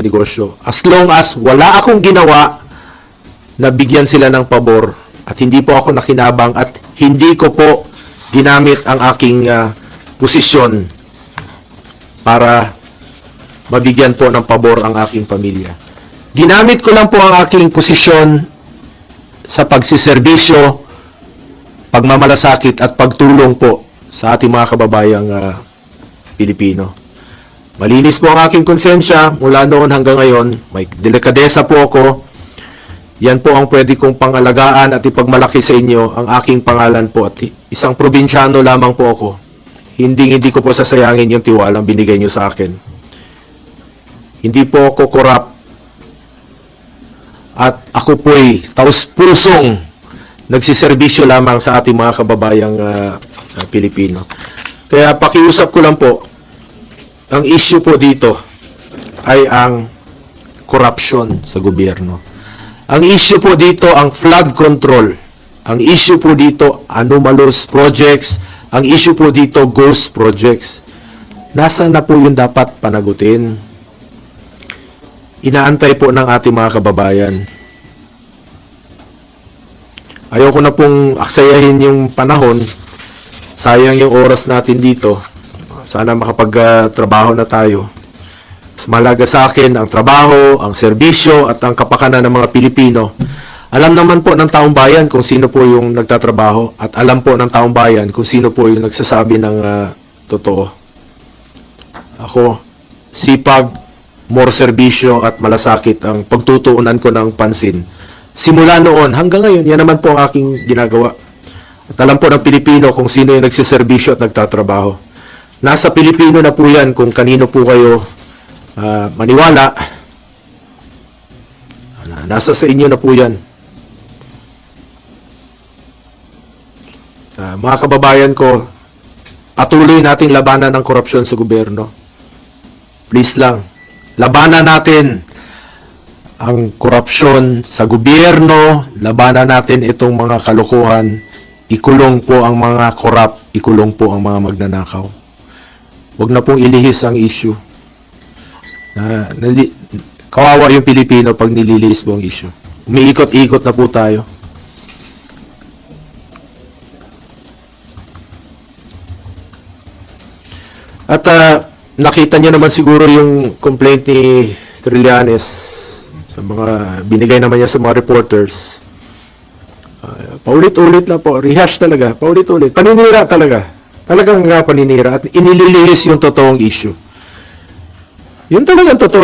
na negosyo. As long as wala akong ginawa na bigyan sila ng pabor at hindi po ako nakinabang at hindi ko po ginamit ang aking ah, posisyon para mabigyan po ng pabor ang aking pamilya. Ginamit ko lang po ang aking posisyon sa pagsiservisyo, pagmamalasakit at pagtulong po sa ating mga kababayang ah, Pilipino. Malinis po ang aking konsensya mula noon hanggang ngayon. May delikadesa po ako. Yan po ang pwede kong pangalagaan at ipagmalaki sa inyo ang aking pangalan po at isang probinsyano lamang po ako. Hindi hindi ko po sasayangin yung tiwalang binigay niyo sa akin. Hindi po ako korap at ako po'y taus-pusong nagsiservisyo lamang sa ating mga kababayang ah, Pilipino. Kaya pakiusap ko lang po, ang issue po dito ay ang corruption sa gobyerno. Ang issue po dito ang flood control. Ang issue po dito anomalous projects. Ang issue po dito ghost projects. Nasaan na po yung dapat panagutin? Inaantay po ng ating mga kababayan. Ayoko na pong aksayahin yung panahon. Sayang yung oras natin dito. Sana makapag-trabaho na tayo. Mas malaga sa akin ang trabaho, ang serbisyo, at ang kapakanan ng mga Pilipino. Alam naman po ng taong bayan kung sino po yung nagtatrabaho at alam po ng taong bayan kung sino po yung nagsasabi ng ah, totoo. Ako, sipag, more serbisyo at malasakit ang pagtutuunan ko ng pansin. Simula noon hanggang ngayon, yan naman po ang aking ginagawa. At alam po ng Pilipino kung sino yung nagsiservisyo at nagtatrabaho. Nasa Pilipino na po yan kung kanino po kayo ah, maniwala. Nasa sa inyo na po yan. Ah, mga kababayan ko, patuloy nating labanan ng korupsyon sa gobyerno. Please lang, labanan natin ang korupsyon sa gobyerno, labanan natin itong mga kalokohan, ikulong po ang mga korap, ikulong po ang mga magnanakaw. Huwag na pong ilihis ang issue. Na, nali, kawawa yung Pilipino pag nililihis po ang issue. Umiikot-ikot na po tayo. At ah, nakita niyo naman siguro yung complaint ni Trillanes sa mga binigay naman niya sa mga reporters. Ah, paulit-ulit lang po, rehash talaga, paulit-ulit. Paninira talaga. Talagang nga paninira at inililihis yung totoong issue. Yun talagang totoo